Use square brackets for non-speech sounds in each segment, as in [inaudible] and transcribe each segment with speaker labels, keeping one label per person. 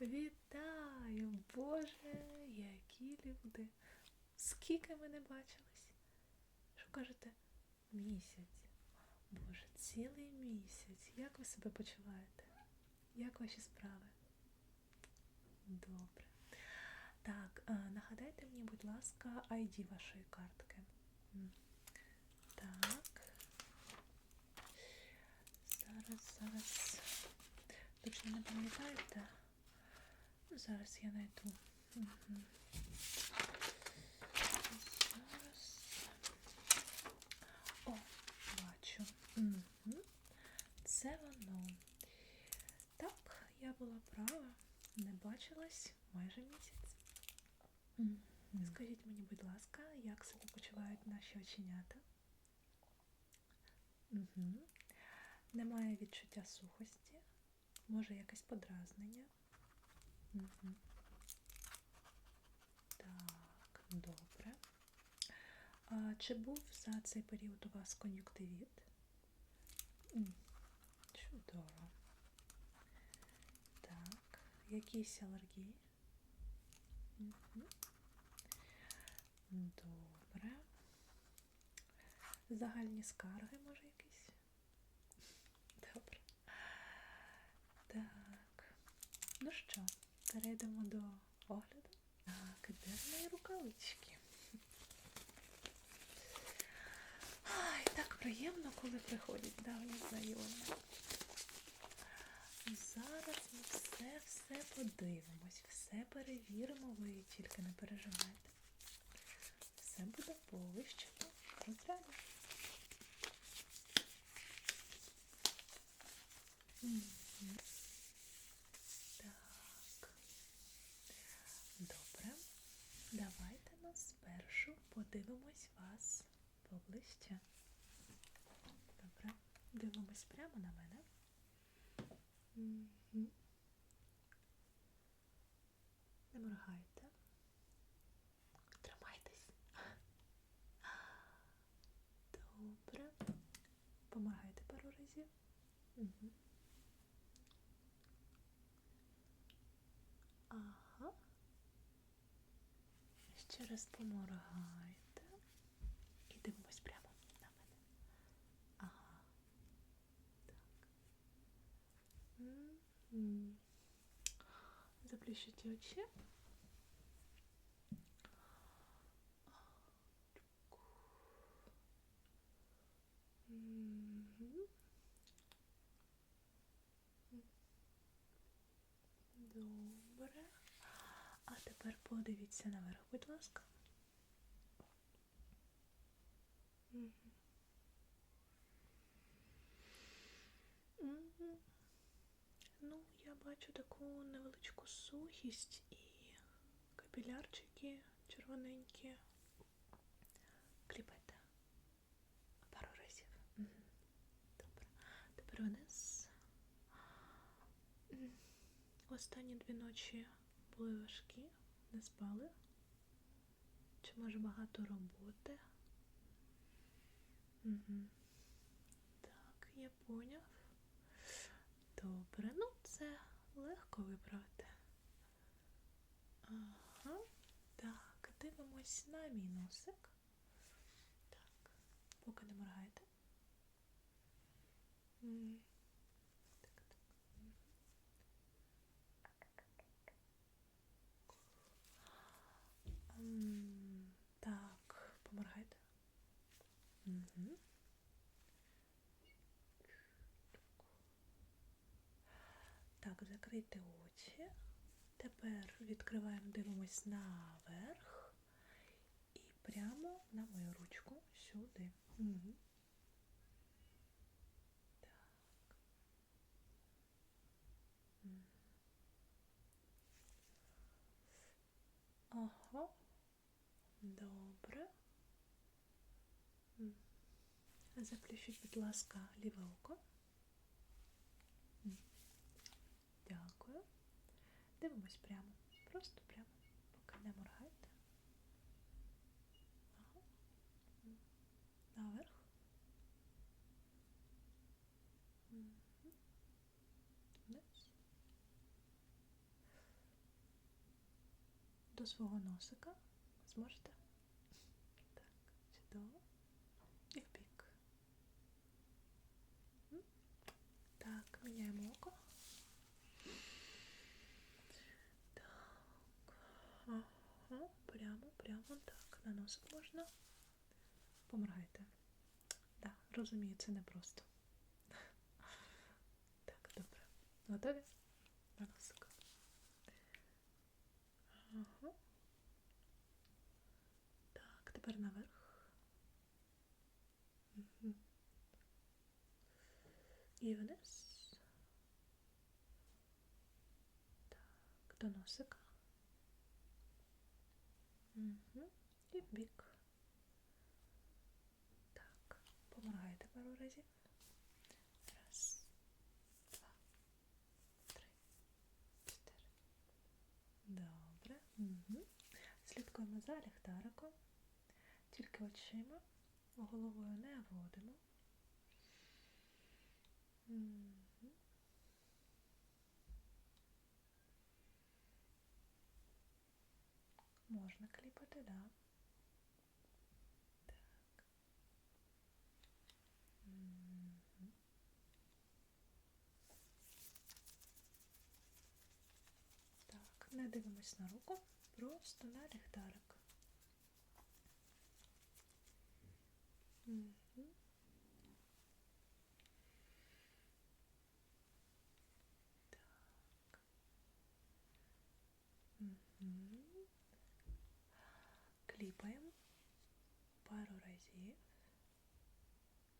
Speaker 1: Вітаю, Боже, які люди. Скільки ми не бачились? Що кажете? Місяць. Боже, цілий місяць. Як ви себе почуваєте? Як ваші справи? Добре. Так, нагадайте мені, будь ласка, ID вашої картки. Так. Зараз, зараз. Точно не пам'ятаєте? Зараз я знайду. Мгм. Зараз. О, бачу. Це воно. Так, я була права. Не бачилась майже місяць. Скажіть мені, будь ласка, як себе почувають наші оченята? Немає відчуття сухості, може якесь подразнення. Так, добре. А чи був за цей період у вас кон'юктивіт? Чудово. Так, якісь алергії? Добре. Загальні скарги, може, якісь? Добре. Так. Ну що, перейдемо до огляду. Так, де ж мої рукавички? Ай, так приємно, коли приходять давні знайомі. Зараз ми все все подивимось, все перевіримо, ви тільки не переживайте. Все буде по вищому розряду. Мгм. Так. Добре. Давайте ми спершу подивимось вас поближче. Добре. Дивимось прямо на мене. Мгм. Не моргайте. Тримайтесь. Добре. Помагайте пару разів. Угу. Ага. Ще раз. І дивимось прямо на мене. Ага. Так. Мгм. Заплющите очі. Мгм. Добре. А тепер подивіться наверх, будь ласка. Ну, я бачу таку невеличку сухість і капілярчики червоненькі. Кліпайте. Пару разів. Добре. Тепер вниз. Останні дві ночі були важкі, не спали. Чи може багато роботи? Угу. Так, я поняв. Добре, ну це легко виправити. Ага. Так, дивимось на мій носик. Так, поки не моргайте. М. Так, так. Мгм. М, Так, поморгайте. Угу. Так, закрийте очі. Тепер відкриваємо, дивимось наверх і прямо на мою ручку сюди. Угу. Так. Ага. Добре. Заплющіть, будь ласка, ліве око. М. Дякую. Дивимось прямо. Просто прямо. Поки не моргайте. Ага. Наверх. Мгм. Вниз. свого носика. Зможете? Так, чудово. І в бік. Так, міняємо око. Так. Ага, прямо, так. На носик можна. Поморгайте. Так, розумію, це непросто. [laughs] Так, добре. Готові? На носик. Ага. Так, тепер наверх. І вниз. Так, до носика. Угу. І в бік. Так, поморгайте пару разів. Раз, два, три, чотири. Добре. Слідкуємо за ліхтариком. Тільки очима. Головою не водимо. Можна кліпати, да. Так. Мгм. Так, не дивимось на руку, просто на ліхтарик. Мгм. Так. Кліпаємо пару разів.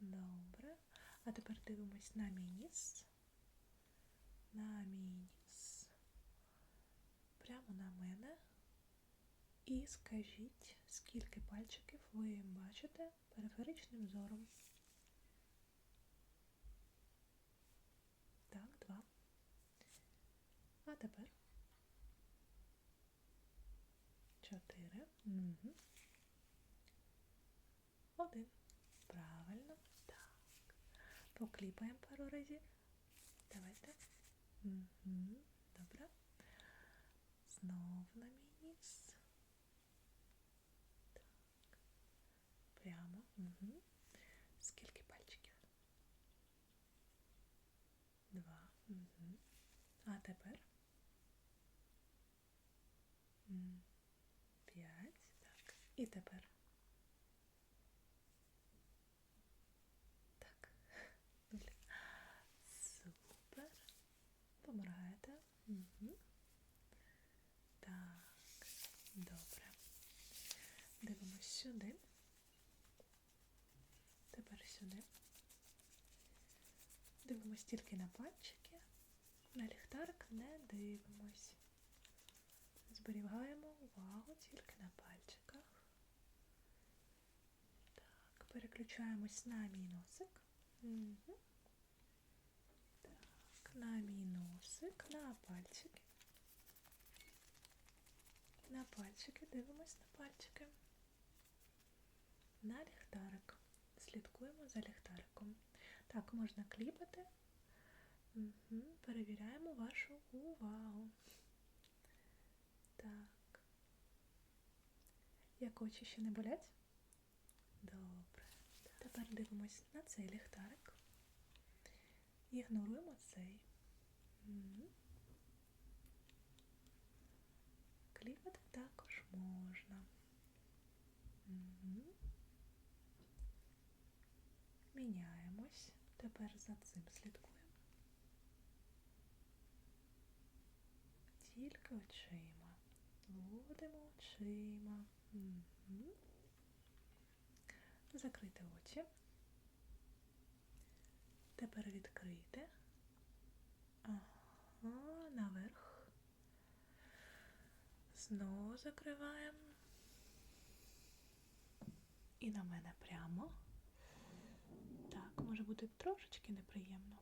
Speaker 1: Добре. А тепер дивимось на мій ніс. На мій ніс. Прямо на мене. І скажіть, скільки пальчиків ви бачите периферичним зором. Так, два. А тепер чотири. Угу. Один. Правильно. Так. Покліпаємо пару разів. Давайте. Угу. Добре. Знов на мій ніс. Так. Прямо. Угу. Скільки пальчиків? Два. Угу. А тепер? П'ять. Так. І тепер. Так. Супер. Поморгаєте. Угу. Так. Добре. Дивимось сюди. Тепер сюди. Дивимось тільки на пальчики. На ліхтарик не дивимось. Зберігаємо увагу тільки на пальчиках. Так, переключаємось на мій носик. Так, на мій носик, на пальчики. На пальчики, дивимось на пальчики. На ліхтарик. Слідкуємо за ліхтариком. Так, можна кліпати. Угу. Перевіряємо вашу увагу. Так. Як очі ще не болять? Добре. Тепер дивимось на цей ліхтарик. Ігноруємо цей. Кліпати також можна. Міняємось. Тепер за цим слідкуємо. Тільки очима. Водимо очима. Закрити очі. Тепер відкрийте. Ага, наверх. Знову закриваємо. І на мене прямо. Так, може бути трошечки неприємно.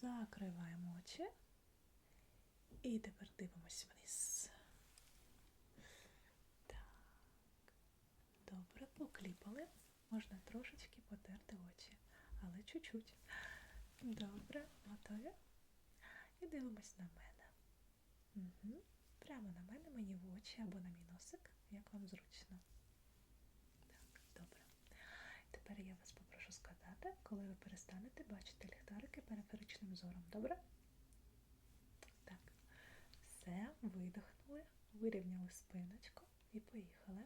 Speaker 1: Закриваємо очі. І тепер дивимось вниз. Так. Добре, покліпали. Можна трошечки потерти очі, але чуть-чуть. Добре, готові. І дивимось на мене. Угу. Прямо на мене, мені в очі або на мій носик, як вам зручно. Так, добре. Тепер я вас попрошу сказати, коли ви перестанете бачити ліхтарики периферичним зором. Добре? Так. Все, видихнули, вирівняли спиночку і поїхали.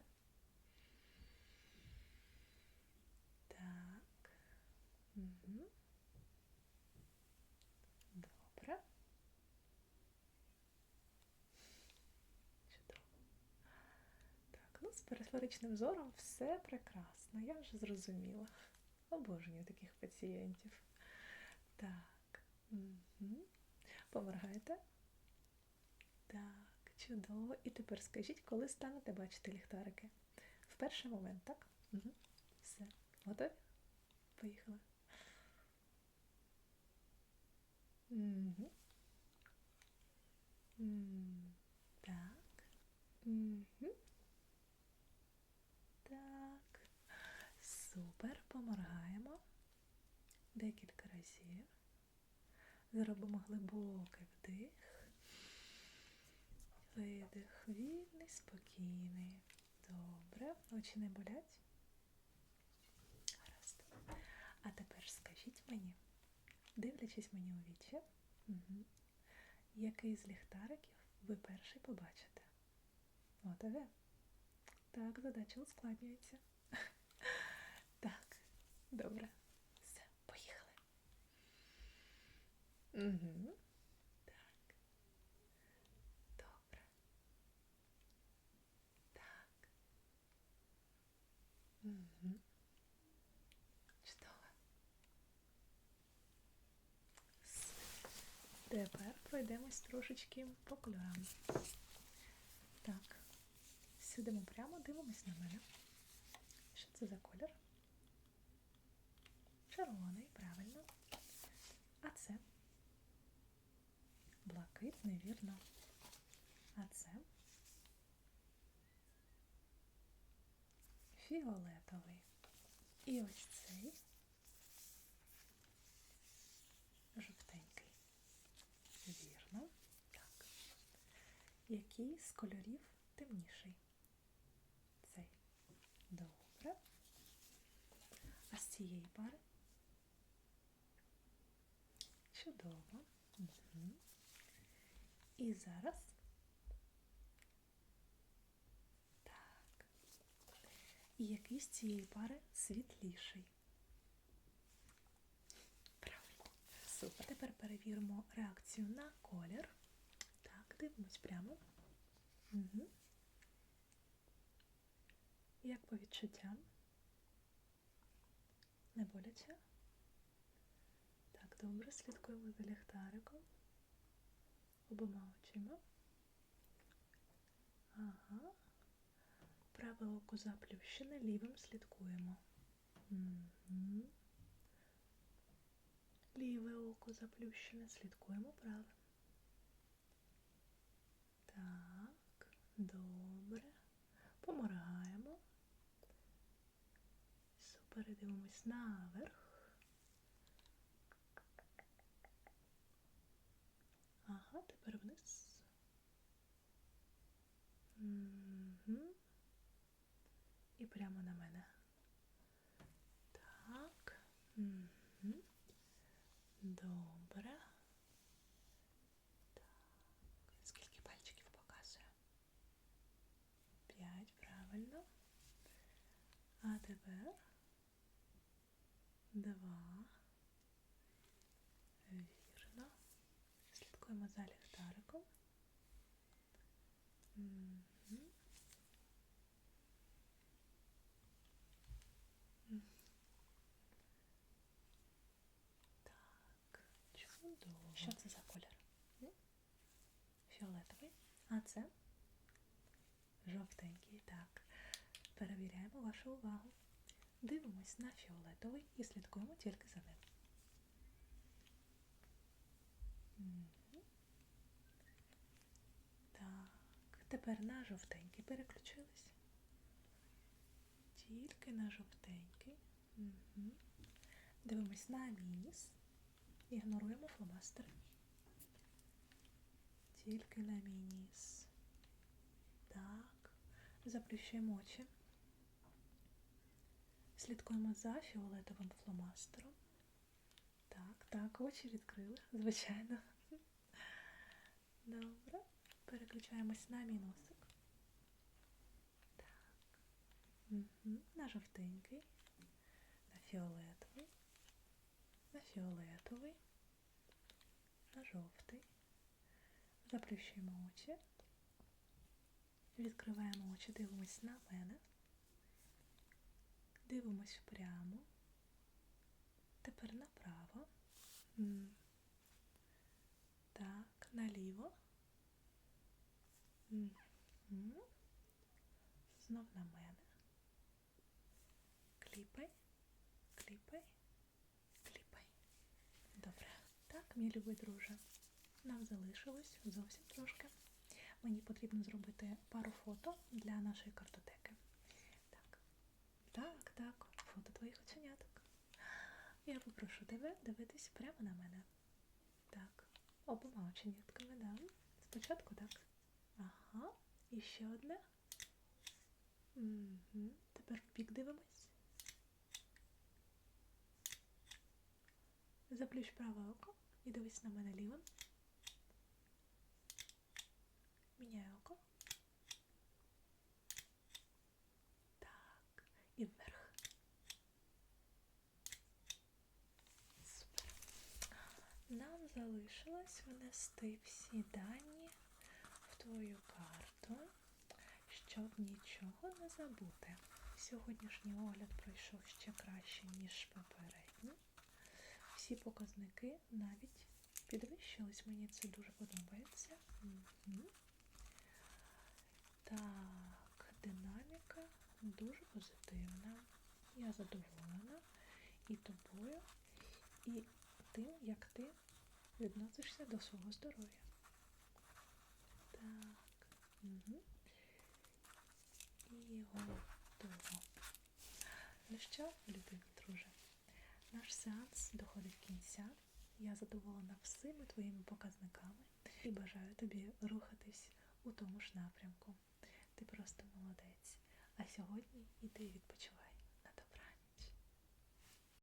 Speaker 1: Так. Угу. Добре. Чудово. Так, ну з периферичним зором все прекрасно, я вже зрозуміла. Обожнюю таких пацієнтів. Так. Угу. Поморгайте. Так, чудово. І тепер скажіть, коли станете бачити ліхтарики? В перший момент, так? Угу. Все. Готові? Поїхали. Угу. М, Так. Угу. Так. Супер. Поморгаємо декілька разів. Зробимо глибокий вдих. Видих. Вільний, спокійний. Добре. Очі не болять? Гаразд. А тепер скажіть мені, дивлячись мені у вічі, угу. який з ліхтариків ви перший побачите? Готові? Так, задача ускладнюється. [laughs] Так, добре. Все, поїхали. Угу. Так. Добре. Так. Угу. Чудово. Тепер пройдемось трошечки по кольорам. Так. Сидимо прямо, дивимось на мене. Що це за колір? Червоний, правильно. А це блакитний, вірно. А це фіолетовий. І ось цей жовтенький. Вірно. Так. Який з кольорів темніший? Цей. Добре. А з цієї пари? Чудово. Угу. І зараз. Так. І який з цієї пари світліший? Правильно. Супер. Тепер перевіримо реакцію на колір. Так, дивимось прямо. Угу. Як по відчуттям? Не боляче? Так, добре, слідкуємо за ліхтариком. Обома очима. Ага. Праве око заплющене, лівим слідкуємо. Угу. Ліве око заплющене, слідкуємо правим. Так, добре. Поморгаємо. Супер, дивимось наверх. Ага, тепер вниз. Угу. І прямо на мене. Так. Добре. Так. Скільки пальчиків показує? П'ять, правильно. А тепер два. Вірно. Слідкуємо за ліхтариком. Угу. Так, чудово. Що це за колір? Фіолетовий. А це жовтенький. Так. Перевіряємо вашу увагу. Дивимось на фіолетовий і слідкуємо тільки за ним. Так, тепер на жовтенький переключились. Тільки на жовтенький. Угу. Дивимось на мініс. Ігноруємо фломастери. Тільки на мініс. Заплющуємо очі. Слідкуємо за фіолетовим фломастером. Так, так, очі відкрили, звичайно. Добре. Переключаємось на мінусик. Так. Угу. На жовтенький, на фіолетовий, на фіолетовий, жовтий. Заплющуємо очі. Відкриваємо очі, дивимось на мене. Дивимось прямо. Тепер направо. Так, наліво. Знов на мене. Кліпай, кліпай. Добре. Так, мій любий друже. Нам залишилось зовсім трошки. Мені потрібно зробити пару фото для нашої картотеки. Так. Так, так, фото твоїх оченяток. Я попрошу тебе дивитись прямо на мене. Так, обома оченятками, да. Спочатку так. Ага. І ще одне. Угу. Тепер в бік дивимось. Заплющ праве око і дивись на мене лівим. Міняй око. Так. І вверх. Супер. Нам залишилось внести всі дані в твою карту, щоб нічого не забути. Сьогоднішній огляд пройшов ще краще, ніж попередній. Всі показники навіть підвищились. Мені це дуже подобається. Так, динаміка дуже позитивна. Я задоволена і тобою, і тим, як ти відносишся до свого здоров'я. Так. Угу. І готово. Ну що, любий друже, наш сеанс доходить кінця. Я задоволена всіми твоїми показниками і бажаю тобі рухатись у тому ж напрямку. Ти просто молодець. А сьогодні іди відпочивай.